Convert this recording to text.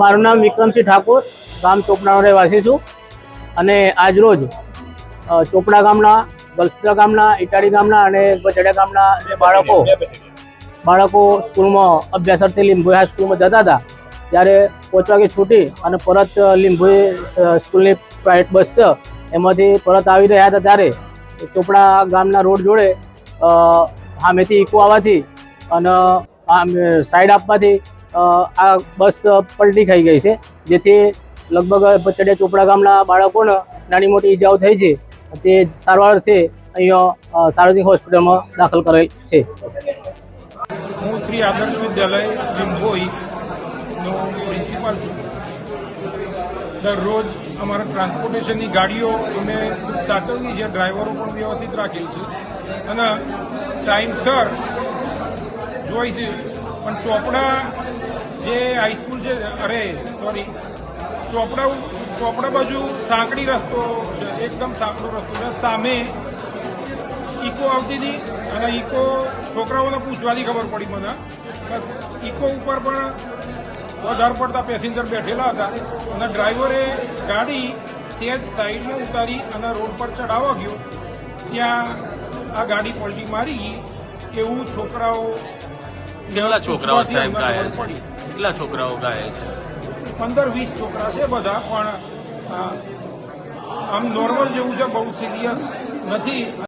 મારું નામ વિક્રમસિંહ ઠાકોર, ગામ ચોપડાનો રહેવાસી છું. અને આજરોજ ચોપડા ગામના ગલસુત્રા ગામના ઇટાડી ગામના અને બચડિયા ગામના જે બાળકો બાળકો સ્કૂલમાં અભ્યાસ અર્થે લીંબોઈ હાઈસ્કૂલમાં જતા હતા, ત્યારે પાંચ વાગે છૂટી અને પરત લીંબોઈ સ્કૂલની પ્રાઇવેટ બસ છે, એમાંથી પરત આવી રહ્યા હતા ત્યારે ચોપડા ગામના રોડ જોડે સામેથી ઇકો આવવાથી અને સાઈડ આપવાથી આ બસ પલટી ખાઈ ગઈ છે જેથી લગભગ પચડિયા ચોપડા ગામના બાળકોને નાની મોટી ઈજાઓ થઈ છે તે સારવારથી અહીંયા અ, સાર્વજનિક હોસ્પિટલમાં દાખલ કરેલ છે. હું શ્રી આદર્શ વિદ્યાલય લીંબોઈ નો પ્રિન્સિપાલ છું. દરરોજ અમારા ટ્રાન્સપોર્ટેશનની ગાડીઓ અમે સાચવવી છે ડ્રાઈવરો પણ વ્યવસ્થિત રાખેલ છે. અને ટાઈમસર જોઈ છે પણ ચોપડા જે હાઈસ્કૂલ છે અરે સોરી ચોપડા ચોપડા બાજુ સાંકડી રસ્તો છે, એકદમ સાંકડો રસ્તો છે. સામે ઇકો આવતી હતી અને ઇકો છોકરાઓને પૂછવાથી ખબર પડી મને. બસ, ઇકો ઉપર પણ વધારે પડતા પેસેન્જર બેઠેલા હતા. અને ડ્રાઈવરે ગાડી સેજ સાઈડમાં ઉતારી અને રોડ પર ચડાવવા ગયો. ત્યાં આ ગાડી પલટી મારી. એવું છોકરાઓ કેટલા છોકરાઓ સાહેબ અમને છે? કેટલા છોકરાઓ ઘાયલ છે? પંદર વીસ છોકરા છે બધા પણ આમ નોર્મલ જેવું છે બહુ સિરિયસ નથી.